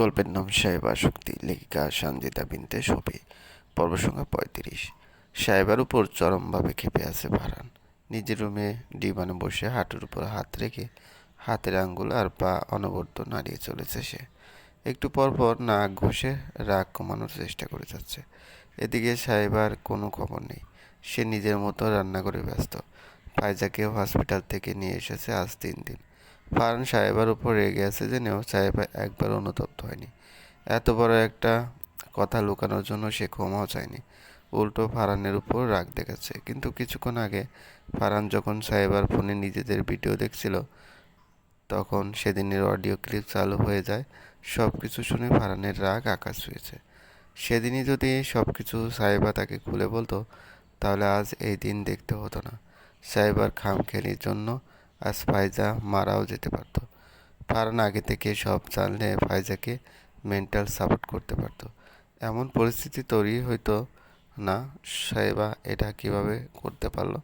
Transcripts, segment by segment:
গল্পের নাম সাহেবা শক্তি, লেখিকা সঞ্জিতা বিনতে ছবি পর্ব সংখ্যা পঁয়ত্রিশ। সাহেবার উপর চরমভাবে খেপে আছে ফারহান নিজের রুমে ডিবানে বসে হাঁটুর উপর হাত রেখে হাতের আঙ্গুল আর পা অনবরত নাড়িয়ে চলেছে সে। একটু পরপর নাক ঘষে রাগ কমানোর চেষ্টা করে যাচ্ছে। এদিকে সাহেবার কোনো খবর নেই। সে নিজের মতো রান্না করে ব্যস্ত। ফাইজাকে হসপিটাল থেকে নিয়ে এসেছে আজ তিন দিন। ফারহান সাহেবার উপর রেগে আছে জেনেও সাহেবা একবার অনুতপ্ত হয়নি। এত বড় একটা কথা লুকানোর জন্য সে ক্ষমাও চায়নি। উল্টো ফারানের উপর রাগ দেখাচ্ছে। কিন্তু কিছুক্ষণ আগে ফারান যখন সাহেবার ফোনে নিজেদের ভিডিও দেখছিল, তখন সেদিনের অডিও ক্লিপ চালু হয়ে যায়। সব কিছু শুনে ফারানের রাগ আকাশ ছুঁয়েছে। সেদিনই যদি সব কিছু সাহেবা তাকে খুলে বলতো, তাহলে আজ এই দিন দেখতে হতো না। সাহেবার খামখেলির জন্য আজ ফাইজা মারাও যেতে পারত। ফারহান আগে থেকে সব জানলে ফাইজাকে মেন্টাল সাপোর্ট করতে পারতো। এমন পরিস্থিতি তৈরি হইতো না সাহেবা এটা কীভাবে করতে পারল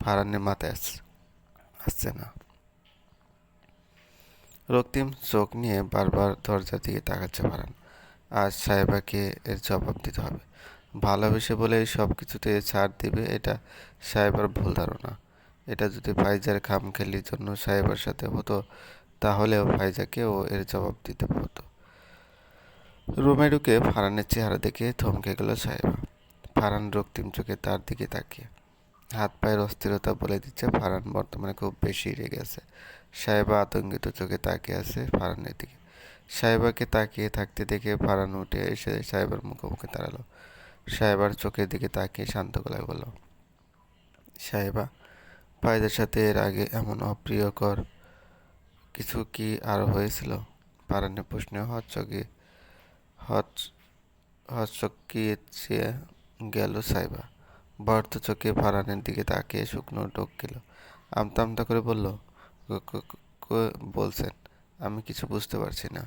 ফারহানের মাথায় আসছে না। রক্তিম চোখ নিয়ে বারবার দরজার দিকে তাকাচ্ছে ফারান আজ সাহেবাকে এর জবাব দিতে হবে। ভালোবেসে বলে সব কিছুতে ছাড় দিবে এটা সাহেবার ভুল ধারণা। এটা যদি ফাইজার খামখেলির জন্য সাহেবের সাথে হতো, তাহলেও ফাইজাকেও এর জবাব দিতে হতো। রুমে ঢুকে ফারহানের চেহারা দেখে থমকে গেল সাহেবা। ফারহান রক্তিম চোখে তার দিকে তাকিয়ে। হাত পায়ের অস্থিরতা বলে দিচ্ছে ফারান বর্তমানে খুব বেশি রেগে আছে সাহেবা আতঙ্কিত চোখে তাকিয়ে আছে ফারানের দিকে। সাহেবাকে তাকিয়ে থাকতে দেখে ফারান উঠে এসে সাহেবার মুখোমুখি দাঁড়াল। সাহেবার চোখের দিকে তাকিয়ে শান্ত গলায় বলল, সাহেবা ভাইদের সাথে এর আগে এমন অপ্রিয়কর কিছু কি আর হয়েছিল? ফারহানের প্রশ্নে হচ্চকে হচ হচ্চকিয়ে গেল সাহেবা বর্ত চোখে ফারানের দিকে তাকিয়ে শুকনো টোক গেল আমতা আমতা করে বলল বলছেন, আমি কিছু বুঝতে পারছি না।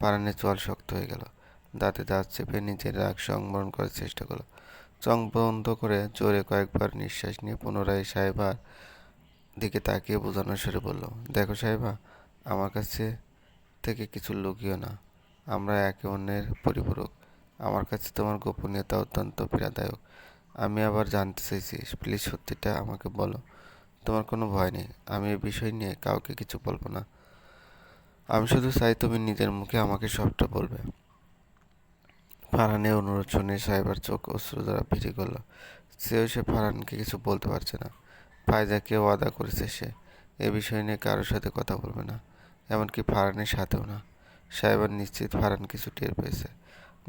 ফারহানের চোয়াল শক্ত হয়ে গেল। দাঁতে দাঁত চেপে নিজের রাগ সংবরণ করার চেষ্টা করল। চং বন্ধ করে জোরে কয়েকবার নিঃশ্বাস নিয়ে পুনরায় সাহেবার দিকে তাকিয়ে বোঝানোর সুরে বলল দেখো সাহেবা, আমার কাছে থেকে কিছু লুকিও না। আমরা একে অন্যের পরিপূরক। আমার কাছে তোমার গোপনীয়তা অত্যন্ত পীড়াদায়ক। আমি আবার জানতে চাইছি, প্লিজ সত্যিটা আমাকে বলো। তোমার কোনো ভয় নেই। আমি এ বিষয় নিয়ে কাউকে কিছু বলব না। আমি শুধু চাই তুমি নিজের মুখে আমাকে সবটা বলবে। ফারহানের অনুরোধ শুনে সাহেবার চোখ অশ্রু দ্বারা ভিজে করল সেও সে ফারহানকে কিছু বলতে পারছে না। ফায়জাকে ওয়াদা করেছে সে। এ বিষয় নিয়ে কারোর সাথে কথা বলবে না। এমনকি ফারহানের সাথেও না। সাহেবার নিশ্চিত ফারহান কিছু টের পেয়েছে।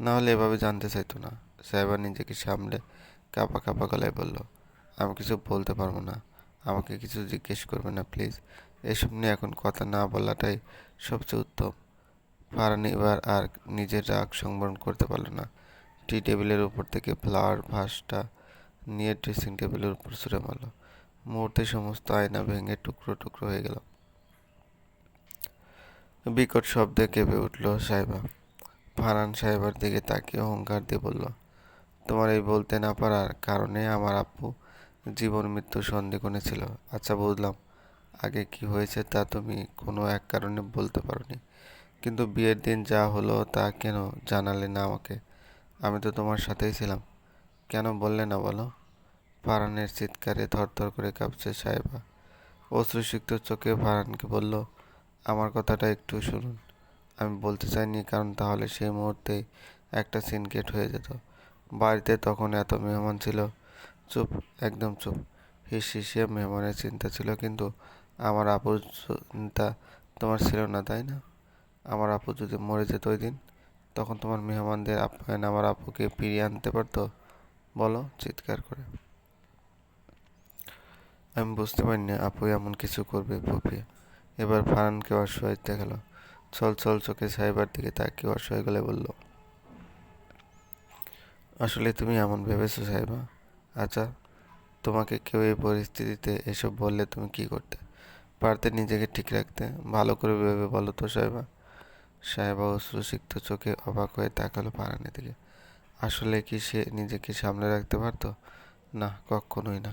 না হলে এভাবে জানতে চাইতো না। সাহেবার নিজেকে সামলে কাপা কাপা গলায় বলল, আমি কিছু বলতে পারব না। আমাকে কিছু জিজ্ঞেস করবে না, প্লিজ। এসব নিয়ে এখন কথা না বলাটাই সবচেয়ে উত্তম। ফারহান এবার আর নিজের রাগ সংবরণ করতে পারল না। টি টেবিলের উপর থেকে ফ্লাওয়ার ভাসটা নিয়ে ড্রেসিং টেবিলের উপর ছুঁড়ে মারল। মুহূর্তে সমস্ত আয়না ভেঙে টুকরো টুকরো হয়ে গেল। বিকট শব্দে কেঁপে উঠল সাহেবা। ফারান সাহেবার দিকে তাকিয়ে অহংকার দিয়ে বলল, তোমার এই বলতে না পারার কারণে আমার আব্বু জীবন মৃত্যু সন্ধিক্ষণে ছিল আচ্ছা বুঝলাম। আগে কি হয়েছে তা তুমি কোনো এক কারণে বলতে পারোনি। কিন্তু বিয়ের দিন যা হলো তা কেন জানালে না আমাকে? আমি তো তোমার সাথেই ছিলাম। কেন বললে না বলো? ফারানের চিৎকারে থরথর করে কাঁপছে সাহেবা অশ্রুসিক্ত চোখে ফারানকে বলল, আমার কথাটা একটু শুনুন। আমি বলতে চাইনি কারণ তাহলে সেই মুহূর্তেই একটা সিনকেট হয়ে যেত। বাড়িতে তখন এত মেহমান ছিল। চুপ, একদম চুপ। হিস হিসিয়ে মেহমানের চিন্তা ছিল কিন্তু আমার আপুর চিন্তা তোমার ছিল না, তাই না? আমার আপু যদি মরে যেত ওই দিন, তখন তোমার মেহমানদের আপ্যায়ন আমার আপুকে ফিরিয়ে আনতে পারতো? বলো, চিৎকার করে। আমি বুঝতে পারিনি আপু এমন কিছু করবে ফুপিয়ে এবার ফারানকে অসহায় দেখাল। ছল ছল চোখে সাহেবার দিকে তাকিয়ে অসহায় গলে বলল, আসলে তুমি এমন ভেবেছো সাহেবা। আচ্ছা তোমাকে কেউ এই পরিস্থিতিতে এসব বললে তুমি কি করতে? পারতে নিজেকে ঠিক রাখতে? ভালো করে ভেবে বলো তো সাহেবা। সাহেবা অশ্রুসিক্ত চোখে অবাক হয়ে তাকালো ফারানের দিকে। আসলে কি সে নিজেকে সামলে রাখতে পারতো? না, কখনোই না।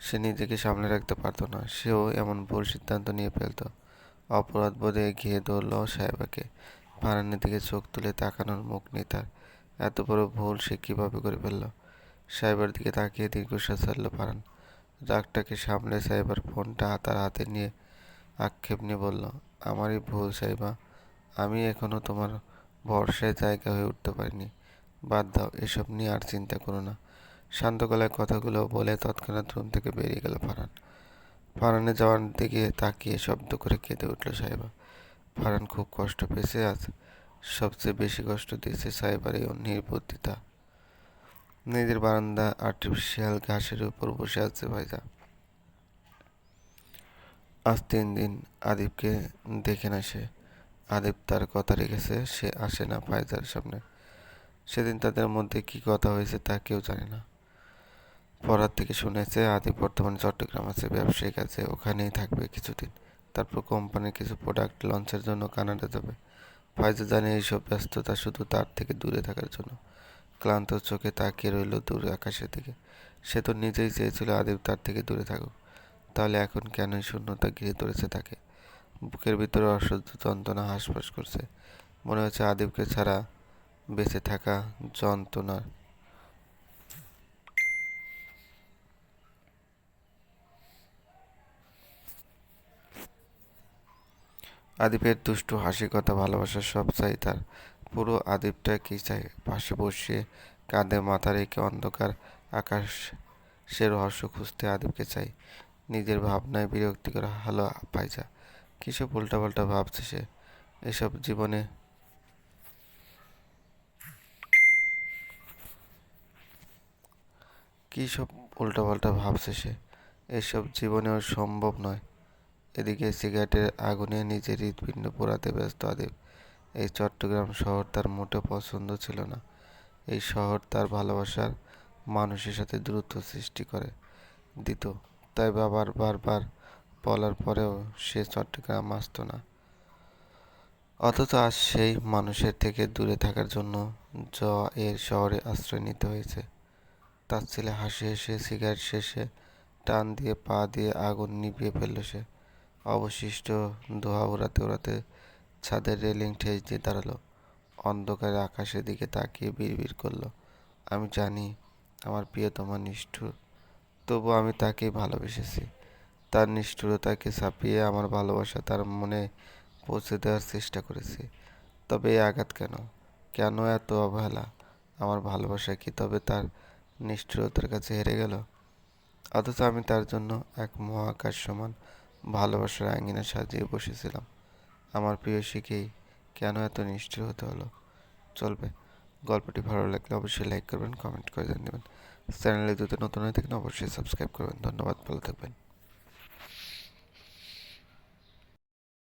সে নিজেকে সামলে রাখতে পারতো না, সেও এমন ভুল সিদ্ধান্ত নিয়ে ফেলতো। অপরাধ বোধে ঘিয়ে ধরল সাহেবাকে। ফারহানের দিকে চোখ তুলে তাকানোর মুখ নেই তার। এত বড় ভুল সে কীভাবে করে ফেলল? সাইবার দিকে তাকিয়ে দীর্ঘশ্বাস ছাড়ল ফারহান রাগটাকে সামলে সাইবার ফোনটা তার হাতে নিয়ে আক্ষেপ নিয়ে বলল, আমারই ভুল, সাইবা। আমি এখনও তোমার ভরসায় জায়গা হয়ে উঠতে পারিনি। বাদ দাও, এসব নিয়ে আর চিন্তা করো না। শান্ত গলায় কথাগুলো বলে তৎক্ষণাৎ রুম থেকে বেরিয়ে গেল ফারান ফারহানের যাওয়ার দিকে তাকিয়ে শব্দ করে কেঁদে উঠল সাহেবা। ফারহান খুব কষ্ট পেয়েছে, আজ সবচেয়ে বেশি কষ্ট দিয়েছে সাহেবার এই নির্বুদ্ধিতা নিজের বারান্দা আর্টিফিশিয়াল ঘাসের উপর বসে আছে ভাইজা আজ তিন দিন আদিবকে দেখে না সে। আদিব তার কথা রেখেছে, সে আসে না ফায়জার সামনে। সেদিন তাদের মধ্যে কি কথা হয়েছে তা কেউ জানে না। পড়ার থেকে শুনেছে আদিব বর্তমানে চট্টগ্রাম আছে, ব্যবসায়িক আছে, ওখানেই থাকবে কিছুদিন। তারপর কোম্পানির কিছু প্রোডাক্ট লঞ্চের জন্য কানাডা যাবে। ফায়জা জানে এইসব ব্যস্ততা শুধু তার থেকে দূরে থাকার জন্য। ক্লান্ত চোখে তাকিয়ে রইল দূর আকাশের দিকে। সে তো নিজেই চেয়েছিল আদিব তার থেকে দূরে থাকুক। তাহলে এখন কেনই শূন্যতা ঘিরে ধরেছে তাকে? বুকের ভিতরে অসহ্য যন্ত্রণা হাসফাস করছে। মনে হচ্ছে আদিবকে ছাড়া বেঁচে থাকা যন্ত্রণার আদিপের দুষ্টু হাসি কথা ভালোবাসা সব চাই তার। পুরো আদিপটা কি চাই পাশে বসিয়ে কাঁধে মাথা রেখে অন্ধকার আকাশ সে রহস্য খুঁজতে আদিবকে চাই। নিজের ভাবনায় বিরক্তিকর হালো পাইজা কিসব উল্টাপাল্টা ভাবছে সে? এসব জীবনে কী সব উল্টাপাল্টা ভাবছে সে? এসব জীবনেও সম্ভব নয়। এদিকে সিগারেটের আগুনে নিজের হৃৎপিণ্ড পোড়াতে ব্যস্ত আদিব। এই চট্টগ্রাম শহর তার মোটে পছন্দ ছিল না। এই শহর তার ভালোবাসার মানুষের সাথে দূরত্ব সৃষ্টি করে। দিত। তাই বাবার বারবার বলার পরেও সে চট্টগ্রাম আসত না। অথচ আজ সেই মানুষের থেকে দূরে থাকার জন্য জ এর শহরে আশ্রয় নিতে হয়েছে। তার ছেলে হাসি হেসে সিগারেট শেষে টান দিয়ে পা দিয়ে আগুন নিভিয়ে ফেলল সে। অবশিষ্ট ধোয়া উড়াতে উড়াতে ছাদের রেলিং ঠেস দিয়ে দাঁড়াল। অন্ধকারে আকাশের দিকে তাকিয়ে বিড়বিড় করল। আমি জানি আমার প্রিয়তমা নিষ্ঠুর তবু আমি তাকেই ভালোবেসেছি। তার নিষ্ঠুরতাকে ছাপিয়ে আমার ভালোবাসা তার মনে পৌঁছে দেওয়ার চেষ্টা করেছি। তবে এই আঘাত কেন? কেন এত অবহেলা? আমার ভালোবাসা কি তবে তার নিষ্ঠুরতার কাছে হেরে গেল? অথচ আমি তার জন্য এক মহাকাশ সমান ভালোবাসার আঙ্গিনা সাজিয়ে বসেছিলাম। আমার প্রিয় শিখেই কেন এত নিষ্ঠুর হতে হলো? চলবে। গল্পটি ভালো লাগলে অবশ্যই লাইক করবেন, কমেন্ট করে জানিয়ে দেবেন। চ্যানেলে যদি নতুন হয়ে থাকেন, অবশ্যই সাবস্ক্রাইব করবেন। ধন্যবাদ, ভালো থাকবেন।